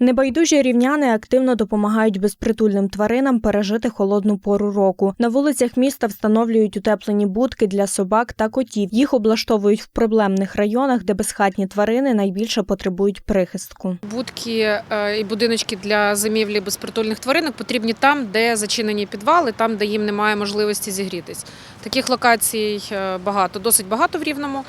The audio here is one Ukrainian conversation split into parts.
Небайдужі рівняни активно допомагають безпритульним тваринам пережити холодну пору року. На вулицях міста встановлюють утеплені будки для собак та котів. Їх облаштовують в проблемних районах, де безхатні тварини найбільше потребують прихистку. Будки е, і будиночки для зимівлі безпритульних тваринок потрібні там, де зачинені підвали, там, де їм немає можливості зігрітись. Таких локацій е, багато, досить багато в рівному.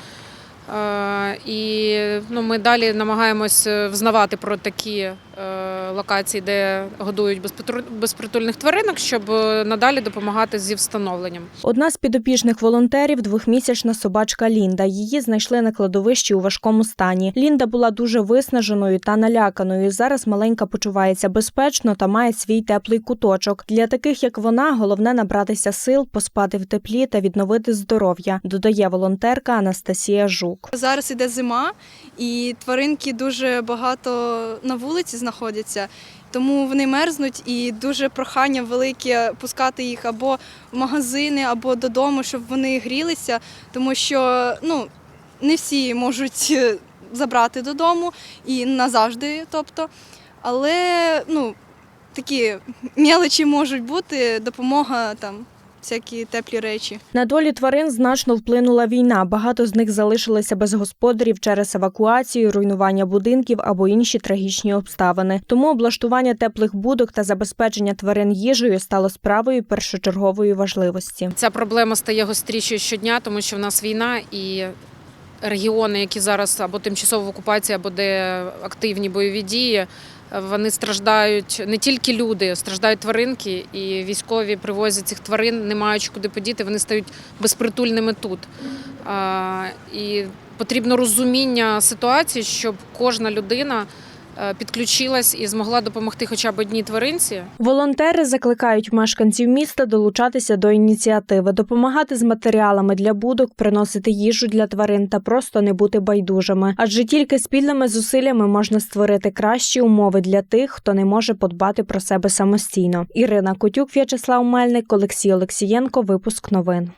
Е, І ну, ми далі намагаємось е, взнавати про такі е, локації, де годують безпритульних тваринок, щоб е, надалі допомагати зі встановленням. Одна з підопічних волонтерів двохмісячна собачка Лінда. Її знайшли на кладовищі у важкому стані. Лінда була дуже виснаженою та наляканою. Зараз маленька почувається безпечно та має свій теплий куточок. Для таких як вона, головне набратися сил, поспати в теплі та відновити здоров'я. Додає волонтерка Анастасія Жук. Зараз іде зима, і тваринки дуже багато на вулиці знаходяться, тому вони мерзнуть і дуже прохання велике пускати їх або в магазини, або додому, щоб вони грілися, тому що ну, не всі можуть е, забрати додому і назавжди, тобто. Але ну, такі мелочі можуть бути, допомога там, всякі теплі речі. На долі тварин значно вплинула війна. Багато з них залишилися без господарів через евакуацію, руйнування будинків або інші трагічні обставини. Тому облаштування теплих будок та забезпечення тварин їжею стало справою першочергової важливості. Ця проблема стає гострішою щодня, тому що в нас війна і регіони, які зараз або тимчасово в окупації, або де активні бойові дії, вони страждають не тільки люди, страждають тваринки, і військові привозять цих тварин, не маючи куди подіти, вони стають безпритульними тут. І потрібно розуміння ситуації, щоб кожна людина підключилась і змогла допомогти хоча б одній тваринці. Волонтери закликають мешканців міста долучатися до ініціативи, допомагати з матеріалами для будок, приносити їжу для тварин та просто не бути байдужими. Адже тільки спільними зусиллями можна створити кращі умови для тих, хто не може подбати про себе самостійно. Ірина Котюк, В'ячеслав Мельник, Олексій Олексієнко. Випуск новин.